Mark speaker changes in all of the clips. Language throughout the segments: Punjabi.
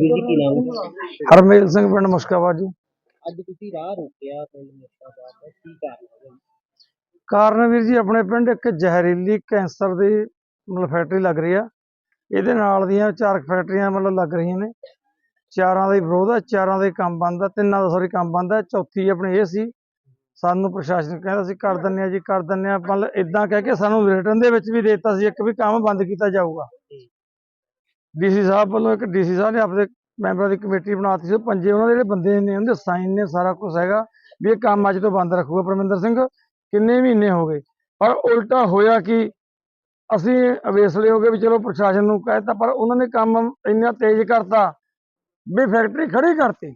Speaker 1: ਹਾਂਜੀ ਵੀਰ ਜੀ ਕੀ ਨਾਮ ਹੈ?
Speaker 2: ਹਰਮੇਲ ਸਿੰਘ ਪਿੰਡ ਮੁਸ਼ਕਾਬਾਦ ਜੀ।
Speaker 1: ਅੱਜ ਤੁਸੀਂ ਰਾਹ ਰੋਕਿਆ ਪਿੰਡ ਮੁਸਤਾਬਾਦ ਦਾ ਕੀ ਕਾਰਨ ਹੈ?
Speaker 2: ਕਾਰਨ ਵੀਰ ਜੀ ਆਪਣੇ ਪਿੰਡ ਇੱਕ ਜ਼ਹਿਰੀਲੀ ਕੈਂਸਰ ਦੀ ਮਤਲਬ ਫੈਕਟਰੀ ਲੱਗ ਰਹੀ ਆ। ਇਹਦੇ ਨਾਲ ਦੀਆਂ ਚਾਰ ਕੁ ਫੈਕਟਰੀਆਂ ਮਤਲਬ ਲੱਗ ਰਹੀਆਂ ਨੇ। ਚਾਰਾਂ ਦਾ ਹੀ ਵਿਰੋਧ ਹੈ ਚਾਰਾਂ ਦਾ ਕੰਮ ਬੰਦ ਹੈ ਤਿੰਨਾਂ ਦਾ ਸੌਰੀ ਕੰਮ ਬੰਦ ਹੈ ਚੌਥੀ ਆਪਣੀ ਇਹ ਸੀ ਸਾਨੂੰ ਪ੍ਰਸ਼ਾਸਨ ਕਹਿੰਦਾ ਸੀ ਕਰ ਦਿੰਨੇ ਆ ਜੀ ਕਰ ਦਿੰਨੇ ਆ। ਮਤਲਬ ਇਦਾਂ ਕਹਿ ਕੇ ਸਾਨੂੰ ਰਿਟਰਨ ਦੇ ਵਿੱਚ ਵੀ ਦੇ ਦਿੱਤਾ ਸੀ ਇੱਕ ਵੀ ਕੰਮ ਬੰਦ ਕੀਤਾ ਜਾਊਗਾ। ਡੀਸੀ ਸਾਹਿਬ ਵੱਲੋਂ ਇੱਕ, ਡੀਸੀ ਸਾਹਿਬ ਨੇ ਆਪਣੇ ਮੈਂਬਰਾਂ ਦੀ ਕਮੇਟੀ ਬਣਾਤੀ ਸੀ ਪੰਜੇ ਉਹਨਾਂ ਦੇ ਜਿਹੜੇ ਬੰਦੇ ਨੇ, ਉਹਦੇ ਸਾਈਨ ਨੇ ਸਾਰਾ ਕੁਝ ਹੈਗਾ, ਵੀ ਇਹ ਕੰਮ ਅੱਜ ਤੋਂ ਬੰਦ ਰੱਖੂਗਾ ਪਰਮਿੰਦਰ ਸਿੰਘ, ਕਿੰਨੇ ਮਹੀਨੇ ਹੋ ਗਏ। ਪਰ ਉਲਟਾ ਹੋਇਆ ਕਿ ਅਸੀਂ ਅਵੇਸਲੇ ਹੋ ਗਏ ਵੀ ਚਲੋ ਪ੍ਰਸ਼ਾਸਨ ਨੂੰ ਕਹਿਤਾ ਪਰ ਉਹਨਾਂ ਨੇ ਕੰਮ ਇੰਨਾ ਤੇਜ਼ ਕਰਤਾ, ਵੀ ਫੈਕਟਰੀ ਖੜੀ ਕਰਤੀ।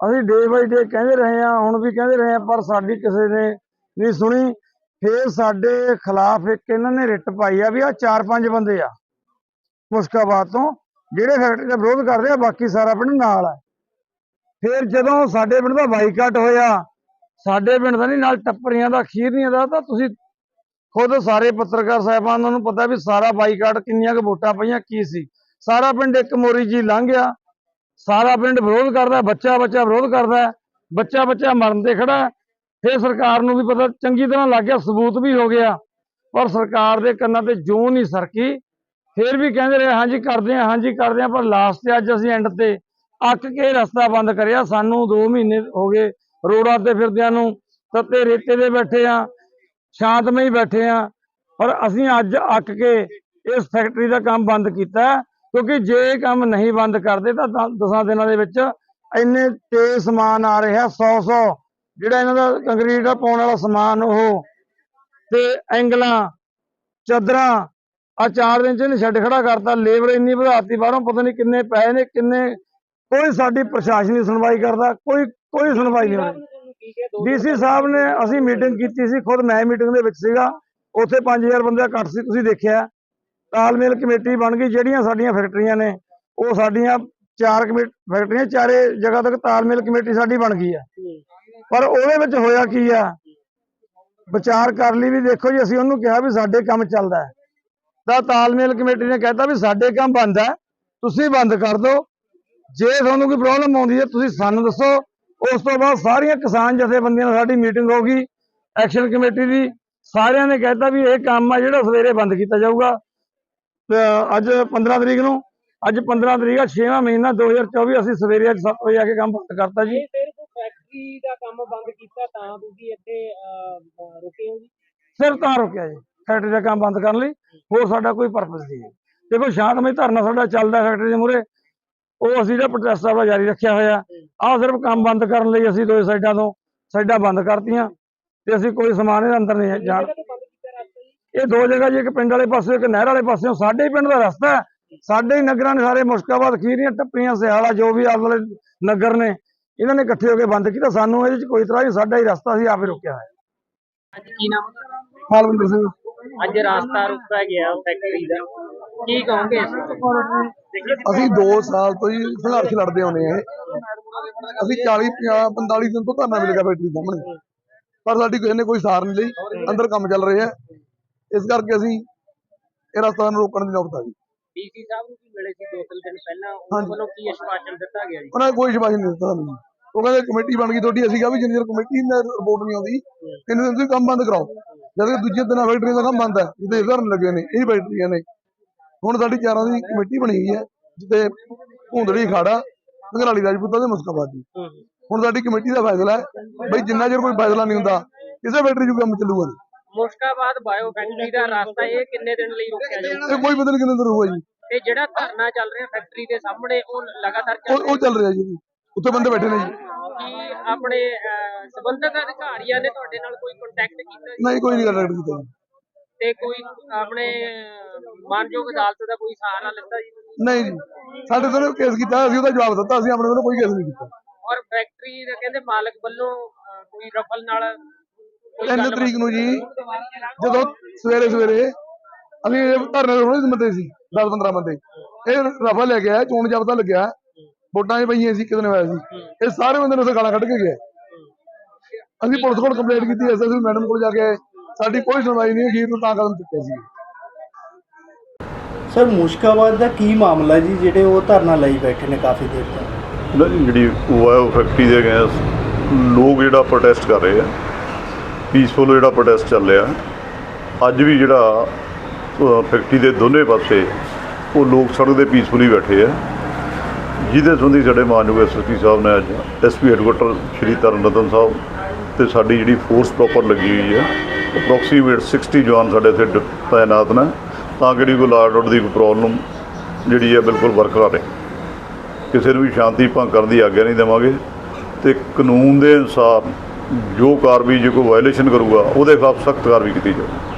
Speaker 2: ਅਸੀਂ ਡੇ ਬਾਈ ਡੇ ਕਹਿੰਦੇ ਰਹੇ ਆ ਹੁਣ ਵੀ ਕਹਿੰਦੇ ਰਹੇ ਆ ਪਰ ਸਾਡੀ ਕਿਸੇ ਨੇ ਨਹੀਂ ਸੁਣੀ। ਫੇਰ ਸਾਡੇ ਖਿਲਾਫ ਇੱਕ ਇਹਨਾਂ ਨੇ ਰਿਟ ਪਾਈ ਆ ਵੀ ਆ ਚਾਰ ਪੰਜ ਬੰਦੇ ਆ। ਮੁਸ਼ਕਾਬਾਦ ਤੋਂ ਜਿਹੜੇ ਫੈਕਟਰੀ ਦਾ ਵਿਰੋਧ ਕਰਦੇ ਆ ਬਾਕੀ ਸਾਰਾ ਪਿੰਡ ਨਾਲ ਆ। ਫਿਰ ਜਦੋਂ ਸਾਡੇ ਪਿੰਡ ਦਾ ਬਾਈਕਾਟ ਹੋਇਆ, ਸਾਡੇ ਪਿੰਡ ਦਾ ਨਹੀਂ, ਨਾਲ ਟੱਪਰੀਆਂ ਦਾ, ਖੀਰਨੀਆਂ ਦਾ, ਤਾਂ ਤੁਸੀਂ ਖੁਦ ਸਾਰੇ ਪੱਤਰਕਾਰ ਸਾਹਿਬਾਨ ਨੂੰ ਪਤਾ ਵੀ ਸਾਰਾ ਬਾਈਕਾਟ ਕਿੰਨੀਆਂ ਕੁ ਵੋਟਾਂ ਪਈਆਂ, ਕੀ ਸੀ। ਸਾਰਾ ਪਿੰਡ ਇੱਕ ਮੋਰੀ ਜੀ ਲੰਘ ਗਿਆ ਸਾਰਾ ਪਿੰਡ ਵਿਰੋਧ ਕਰਦਾ ਬੱਚਾ ਬੱਚਾ ਵਿਰੋਧ ਕਰਦਾ ਬੱਚਾ ਬੱਚਾ ਮਰਨ ਤੇ ਖੜਾ। ਹੈ। ਫਿਰ ਸਰਕਾਰ ਨੂੰ ਵੀ ਪਤਾ, ਚੰਗੀ ਤਰ੍ਹਾਂ ਲੱਗ ਗਿਆ, ਸਬੂਤ ਵੀ ਹੋ ਗਿਆ। ਪਰ ਸਰਕਾਰ ਦੇ ਕੰਨਾਂ ਤੇ ਜੂੰ ਨਹੀਂ ਸਰਕੀ। ਫਿਰ ਵੀ ਕਹਿੰਦੇ ਰਹੇ, ਹਾਂਜੀ ਕਰਦੇ ਆ ਹਾਂਜੀ ਕਰਦੇ ਆ ਪਰ ਲਾਸਟ ਤੇ ਅੱਜ ਅਸੀਂ ਐਂਡ ਤੇ ਅੱਕ ਕੇ ਰਸਤਾ ਬੰਦ ਕਰਿਆ। ਸਾਨੂੰ 2 ਮਹੀਨੇ ਹੋ ਗਏ ਰੋਡਾਂ ਤੇ ਫਿਰਦਿਆਂ ਨੂੰ, ਤੱਤੇ ਰੇਤੇ ਦੇ ਬੈਠੇ ਆ ਸ਼ਾਂਤਮਈ ਬੈਠੇ ਆ ਪਰ ਅਸੀਂ ਅੱਜ ਅੱਕ ਕੇ ਇਸ ਫੈਕਟਰੀ ਦਾ ਕੰਮ ਬੰਦ ਕੀਤਾ ਕਿਉਂਕਿ ਜੇ ਇਹ ਕੰਮ ਨਹੀਂ ਬੰਦ ਕਰਦੇ ਤਾਂ 10 ਦਿਨਾਂ ਦੇ ਵਿੱਚ ਇੰਨੇ ਤੇਜ਼ ਸਮਾਨ ਆ ਰਿਹਾ 100 100 ਜਿਹੜਾ ਇਹਨਾਂ ਦਾ ਕੰਕਰੀਟ ਦਾ ਪਾਉਣ ਵਾਲਾ ਸਮਾਨ ਉਹ ਤੇ ਐਂਗਲਾਂ, ਚਾਦਰਾਂ ਆ ਚਾਰ ਦਿਨ ਚ ਇਹਨੇ ਛੱਡ ਖੜਾ ਕਰਤਾ, ਲੇਬਰ ਇੰਨੀ ਵਧਾਤੀ ਬਾਹਰੋਂ, ਪਤਾ ਨਹੀਂ ਕਿੰਨੇ ਪੈਸੇ ਨੇ, ਕਿੰਨੇ ਕੋਈ ਸਾਡੀ ਪ੍ਰਸ਼ਾਸਨੀ ਸੁਣਵਾਈ ਕਰਦਾ, ਕੋਈ ਕੋਈ ਸੁਣਵਾਈ ਨਹੀਂ ਹੋ ਰਹੀ ਡੀਸੀ ਸਾਹਿਬ ਨੇ ਅਸੀਂ ਮੀਟਿੰਗ ਕੀਤੀ ਸੀ, ਖੁਦ ਮੈਂ ਮੀਟਿੰਗ ਦੇ ਵਿੱਚ ਸੀਗਾ, ਉੱਥੇ 5000 ਬੰਦੇ ਦਾ ਇਕੱਠ ਸੀ, ਤੁਸੀਂ ਦੇਖਿਆ। ਤਾਲਮੇਲ ਕਮੇਟੀ ਬਣ ਗਈ, ਜਿਹੜੀਆਂ ਸਾਡੀਆਂ ਫੈਕਟਰੀਆਂ ਨੇ, ਉਹ ਸਾਡੀਆਂ ਚਾਰ ਕਮੇ- ਫੈਕਟਰੀਆਂ ਚਾਰੇ ਜਗ੍ਹਾ ਤੱਕ ਤਾਲਮੇਲ ਕਮੇਟੀ ਸਾਡੀ ਬਣ ਗਈ ਆ। ਪਰ ਉਹਦੇ ਵਿੱਚ ਹੋਇਆ ਕੀ ਆ? ਵਿਚਾਰ ਕਰ ਲਈ ਵੀ ਦੇਖੋ ਜੀ, ਅਸੀਂ ਉਹਨੂੰ ਕਿਹਾ ਵੀ ਸਾਡੇ ਕੰਮ ਚੱਲਦਾ ਹੈ। ਤਾਂ ਤਾਲਮੇਲ ਕਮੇਟੀ ਨੇ ਕਹਿਤਾ ਵੀ ਸਾਡੇ ਕੰਮ ਬੰਦ ਹੈ ਤੁਸੀਂ ਬੰਦ ਕਰ ਦਿਓ। ਜੇ ਤੁਹਾਨੂੰ ਕੋਈ ਪ੍ਰੋਬਲਮ ਆਉਂਦੀ ਹੈ ਤੁਸੀਂ ਸਾਨੂੰ ਦੱਸੋ। ਉਸ ਤੋਂ ਬਾਅਦ ਸਾਰੀਆਂ ਕਿਸਾਨ ਜਥੇਬੰਦੀਆਂ ਨਾਲ ਸਾਡੀ ਮੀਟਿੰਗ ਹੋ ਗਈ ਐਕਸ਼ਨ ਕਮੇਟੀ ਦੀ ਸਾਰਿਆਂ ਨੇ ਕਹਿਤਾ ਵੀ ਇਹ ਕੰਮ ਆ ਜਿਹੜਾ ਸਵੇਰੇ ਬੰਦ ਕੀਤਾ ਜਾਊਗਾ। ਅੱਜ 15 ਤਰੀਕ ਨੂੰ ਅੱਜ 15 ਤਰੀਕ ਆ 6ਵਾਂ ਮਹੀਨਾ 2024 ਅਸੀਂ ਸਵੇਰੇ ਅੱਜ 7 ਵਜੇ ਆ ਕੇ ਕੰਮ ਬੰਦ ਕਰਤਾ ਜੀ।
Speaker 1: ਫੈਕਟਰੀ ਦਾ ਕੰਮ ਬੰਦ ਕੀਤਾ ਤਾਂ ਤੁਸੀਂ ਇੱਥੇ ਰੁਕੇ ਹੋ ਜੀ?
Speaker 2: ਸਿਰ ਤਾਂ ਰੁਕਿਆ ਜੀ। ਫੈਕਟਰੀ ਦਾ ਕੰਮ ਬੰਦ ਕਰਨ ਲਈ ਹੋਰ ਸਾਡਾ ਕੋਈ ਪਰਪਸ ਨਹੀਂ ਹੈ। ਦੇਖੋ ਸ਼ਾਂਤਮਈ ਧਰਨਾ ਸਾਡਾ ਚੱਲਦਾ ਫੈਕਟਰੀ ਦੇ ਮੂਹਰੇ ਉਹ ਅਸੀਂ ਜਿਹੜਾ ਪ੍ਰੋਟੈਸਟ ਆਪਣਾ ਜਾਰੀ ਰੱਖਿਆ ਹੋਇਆ ਆਹ ਸਿਰਫ ਕੰਮ ਬੰਦ ਕਰਨ ਲਈ ਅਸੀਂ ਦੋਏ ਸਾਈਡਾਂ ਤੋਂ ਸਾਈਡਾਂ ਬੰਦ ਕਰਤੀਆਂ ਤੇ ਅਸੀਂ ਕੋਈ ਸਮਾਨ ਇਹਦੇ ਅੰਦਰ ਨਹੀਂ ਜਾਣ ਇਹ ਦੋ ਜਗ੍ਹਾ ਜੀ ਇੱਕ ਪਿੰਡ ਵਾਲੇ ਪਾਸੇ ਇੱਕ ਨਹਿਰ ਵਾਲੇ ਪਾਸਿਓਂ ਸਾਡੇ ਹੀ ਪਿੰਡ ਦਾ ਰਸਤਾ ਹੈ। ਸਾਡੇ ਹੀ ਨਗਰਾਂ ਨੇ ਸਾਰੇ ਮੁਸ਼ਕਾਬਾਦ ਖੀਰੀਆਂ ਟੱਪੀਆਂ ਸਿਆਲਾ ਜੋ ਵੀ ਆਲੇ ਵਾਲੇ ਨਗਰ ਨੇ ਇਹਨਾਂ ਨੇ ਇਕੱਠੇ ਹੋ ਕੇ ਬੰਦ ਕੀਤਾ। ਸਾਨੂੰ ਇਹਦੇ ਚ ਕੋਈ ਤਰ੍ਹਾਂ ਨਹੀਂ ਸਾਡਾ ਹੀ ਰਸਤਾ ਸੀ ਆਪੇ ਰੁਕਿਆ ਹੋਇਆ।
Speaker 1: ਅੱਜ ਕੀ ਨਾਮ ਹੈ?
Speaker 2: ਸਿੰਘ।
Speaker 1: ਅੱਜ ਰਾਸਤਾ ਰੁਕਿਆ ਗਿਆ ਫੈਕਟਰੀ ਦਾ। ਕੀ ਕਹੋਗੇ ਇਸ?
Speaker 3: ਅਸੀਂ 2 ਸਾਲ ਤੋਂ ਹੀ ਸੰਘਰਸ਼ ਲੜਦੇ ਆਉਂਦੇ ਆ ਅਸੀਂ 40 50 45 ਦਿਨ ਤੋਂ ਧਰਨਾ ਮਿਲ ਗਿਆ ਫੈਕਟਰੀ ਸਾਹਮਣੇ। ਪਰ ਸਾਡੀ ਕਿਸੇ ਨੇ ਕੋਈ ਸਾਰ ਨਹੀਂ ਲਈ। ਅੰਦਰ ਕੰਮ ਚੱਲ ਰਿਹਾ ਇਸ ਕਰਕੇ ਅਸੀਂ ਇਹ ਰਸਤਾ ਨੂੰ ਰੋਕਣ ਦੀ ਨੌਬਤ ਆ ਗਈ।
Speaker 1: ਡੀਸੀ ਸਾਹਿਬ ਨੂੰ ਵੀ ਮਿਲੇ ਸੀ ਦੋ ਤਿੰਨ ਦਿਨ ਪਹਿਲਾਂ। ਉਹਨਾਂ। ਵੱਲੋਂ ਕੀ ਆਸ਼ਵਾਸਨ ਦਿੱਤਾ ਗਿਆ ਜੀ?
Speaker 3: ਉਹਨਾਂ ਨੇ ਕੋਈ ਸ਼ਿਕਾਇਤ ਨਹੀਂ ਦਿੱਤਾ ਸਾਨੂੰ। ਉਹ ਕਹਿੰਦੇ ਕਮੇਟੀ ਬਣ ਗਈ ਤੁਹਾਡੀ। ਅਸੀਂ ਕਿਹਾ ਵੀ ਜਿੰਨੀ ਕਮੇਟੀ ਨੇ ਰਿਪੋਰਟ ਨਹੀਂ ਆਉਂਦੀ ਇੰਨੇ ਦਿਨ ਤੁਸੀਂ ਕੰਮ ਬੰਦ ਕਰਾਓ। ਜਦ ਕਿ ਦੂਜੇ ਦਿਨਾਂ ਫੈਕਟਰੀ ਦਾ ਕੰਮ ਬੰਦ ਹੈ ਜਿੱਥੇ ਧਰਨ ਲੱਗੇ ਨੇ ਇਹ ਫੈਕਟਰੀਆਂ ਨੇ। ਹੁਣ ਸਾਡੀ ਚਾਰਾਂ ਦੀ ਕਮੇਟੀ ਬਣੀ ਹੋਈ ਹੈ ਜਿੱਤੇ ਭੁੰਦੜੀ ਖਾੜਾ ਘਰਾਲੀ ਰਾਜਪੂਤਾਂ ਦੇ ਮੁਸਕਾਬਾਦ ਹੁਣ ਸਾਡੀ ਕਮੇਟੀ ਦਾ ਫੈਸਲਾ ਹੈ ਬਈ ਜਿੰਨਾ ਚਿਰ ਕੋਈ ਫੈਸਲਾ ਨਹੀਂ ਹੁੰਦਾ ਕਿਸੇ ਫੈਕਟਰੀ 'ਚ ਕੰਮ ਚੱਲੂਗਾ ਨਹੀਂ।
Speaker 1: ਮੁਸ਼ਕਾਬਾਦ ਬਾਇਓ ਫੈਕਟਰੀ ਦਾ ਰਾਸਤਾ ਇਹ ਕਿੰਨੇ ਦਿਨ ਲਈ ਰੁਕਿਆ ਜਾਊਗਾ
Speaker 3: ਇਹ ਕੋਈ ਪਤਾ ਨਹੀਂ ਕਿੰਨੇ ਦਿਨ ਹੋਊਗਾ ਜੀ।
Speaker 1: ਤੇ ਜਿਹੜਾ ਧਰਨਾ ਚੱਲ ਰਿਹਾ ਫੈਕਟਰੀ ਦੇ ਸਾਹਮਣੇ ਉਹ ਲਗਾਤਾਰ ਚੱਲ
Speaker 3: ਉਹ ਉਹ ਚੱਲ ਰਿਹਾ ਜੀ ਉੱਥੇ ਬੰਦੇ ਬੈਠੇ ਨੇ ਜੀ।
Speaker 1: ਕੀ ਆਪਣੇ ਅਹ, ਸੰਬੰਧਿਤ ਅਧਿਕਾਰੀਆਂ ਨੇ ਤੁਹਾਡੇ ਨਾਲ ਕੋਈ ਕੰਟੈਕਟ ਕੀਤਾ ਜੀ?
Speaker 3: ਨਹੀਂ ਕੋਈ ਨਹੀਂ ਗੱਲ ਕੀਤਾ ਜੀ।
Speaker 1: ਤੇ ਕੋਈ ਆਪਣੇ ਅਹ, ਮਾਨਯੋਗ ਅਦਾਲਤ ਦਾ ਕੋਈ ਸਹਾਰਾ ਲਿੱਤਾ ਜੀ?
Speaker 3: ਨਹੀਂ ਜੀ। ਸਾਡੇ ਤੋਂ ਕੇਸ ਕੀਤਾ ਅਸੀਂ ਉਹਦਾ ਜਵਾਬ ਦਿੱਤਾ ਅਸੀਂ ਆਪਣੇ ਵੱਲੋਂ ਕੋਈ ਕੇਸ ਨਹੀਂ ਕੀਤਾ।
Speaker 1: ਔਰ ਫੈਕਟਰੀ ਦੇ ਕਹਿੰਦੇ ਮਾਲਕ ਵੱਲੋਂ ਅਹ, ਕੋਈ ਰਫਲ ਨਾਲ ਕੋਈ
Speaker 3: 3
Speaker 1: ਗੱਲਬਾਤ-
Speaker 3: ਤਰੀਕ ਨੂੰ ਜੀ ਜਦੋਂ ਸਵੇਰੇ ਸਵੇਰੇ ਅਸੀਂ ਇਹ ਧਰਨੇ ਦੇ ਰੋਜ਼ ਬੰਦੇ ਸੀ 10 15 ਬੰਦੇ। ਇਹ ਰਫਾ ਲੈ ਕੇ ਆਇਆ ਚੋਣ ਜਾਬਤਾ ਲੱਗਿਆ। ਵੋਟਾਂ 'ਚ ਪਈਆਂ ਸੀ ਕਿਤੇ ਨੇ ਹੋਇਆ ਸੀ। ਇਹ ਸਾਰੇ ਬੰਦੇ ਨੇ ਉਸੇ ਗਾਲਾਂ ਕੱਢ ਕੇ ਗਏ। ਅਸੀਂ ਪੁਲਿਸ ਕੋਲ ਕੰਪਲੇਂਟ ਕੀਤੀ ਐਸਐਸਪੀ ਮੈਡਮ ਕੋਲ ਜਾ ਕੇ ਆਏ। ਸਾਡੀ ਕੋਈ ਸੁਣਵਾਈ ਨਹੀਂ ਅਖੀਰ ਨੂੰ ਤਾਂ ਕਦਮ ਚੁੱਕਿਆ ਸੀ।
Speaker 4: ਸਰ ਮੁਸ਼ਕਾਬਾਦ ਦਾ ਕੀ ਮਾਮਲਾ ਜੀ ਜਿਹੜੇ ਉਹ ਧਰਨਾ ਲਈ ਬੈਠੇ ਨੇ ਕਾਫੀ ਦੇਰ ਤੋਂ?
Speaker 5: ਨਾ ਜੀ ਜਿਹੜੀ ਵਾਇਓ ਫੈਕਟਰੀ ਦੇ ਗੈਸ ਲੋਕ ਜਿਹੜਾ ਪ੍ਰੋਟੈਸਟ ਕਰ ਰਹੇ ਆ ਪੀਸਫੁਲ ਜਿਹੜਾ ਪ੍ਰੋਟੈਸਟ ਚੱਲ ਰਿਹਾ। ਅੱਜ ਵੀ ਜਿਹੜਾ ਫੈਕਟਰੀ ਦੇ ਦੋਨੇ ਪਾਸੇ ਉਹ ਲੋਕ ਸੜਕ ਦੇ ਪੀਸਫੁਲੀ ਬੈਠੇ ਆ। ਜਿਹਦੇ ਸੰਬੰਧੀ ਸਾਡੇ ਮਾਨਯੋਗ ਐਸਐਸਪੀ ਸਾਹਿਬ ਨੇ ਅੱਜ ਐਸਪੀ ਹੈਡਕੁਆਟਰ ਸ਼੍ਰੀ ਤਰਨਤਨ ਸਾਹਿਬ ਤੇ ਸਾਡੀ ਜਿਹੜੀ ਫੋਰਸ ਪ੍ਰੋਪਰ ਲੱਗੀ ਹੋਈ ਹੈ ਅਪਰੋਕਸੀਮੇਟ 60 ਜਵਾਨ ਸਾਡੇ ਇੱਥੇ ਡ- ਤਾਇਨਾਤ ਨੇ। ਤਾਂ ਕਿ ਜਿਹੜੀ ਕੋਈ ਲਾਰਡ ਆਰਡਰ ਦੀ ਪ੍ਰੋਬਲਮ ਜਿਹੜੀ ਹੈ ਬਿਲਕੁਲ ਬਰਕਰਾਰ ਰਹੇ। ਕਿਸੇ ਨੂੰ ਵੀ ਸ਼ਾਂਤੀ ਭੰਗ ਕਰਨ ਦੀ ਆਗਿਆ ਨਹੀਂ ਦੇਵਾਂਗੇ ਤੇ ਕਾਨੂੰਨ ਦੇ ਅਨੁਸਾਰ ਜੋ ਕਾਰਵਾਈ, ਜੇ ਕੋਈ ਵਾਇਲੇਸ਼ਨ ਕਰੂਗਾ, ਉਹਦੇ ਖਿਲਾਫ ਸਖਤ ਕਾਰਵਾਈ ਕੀਤੀ ਜਾਊਗੀ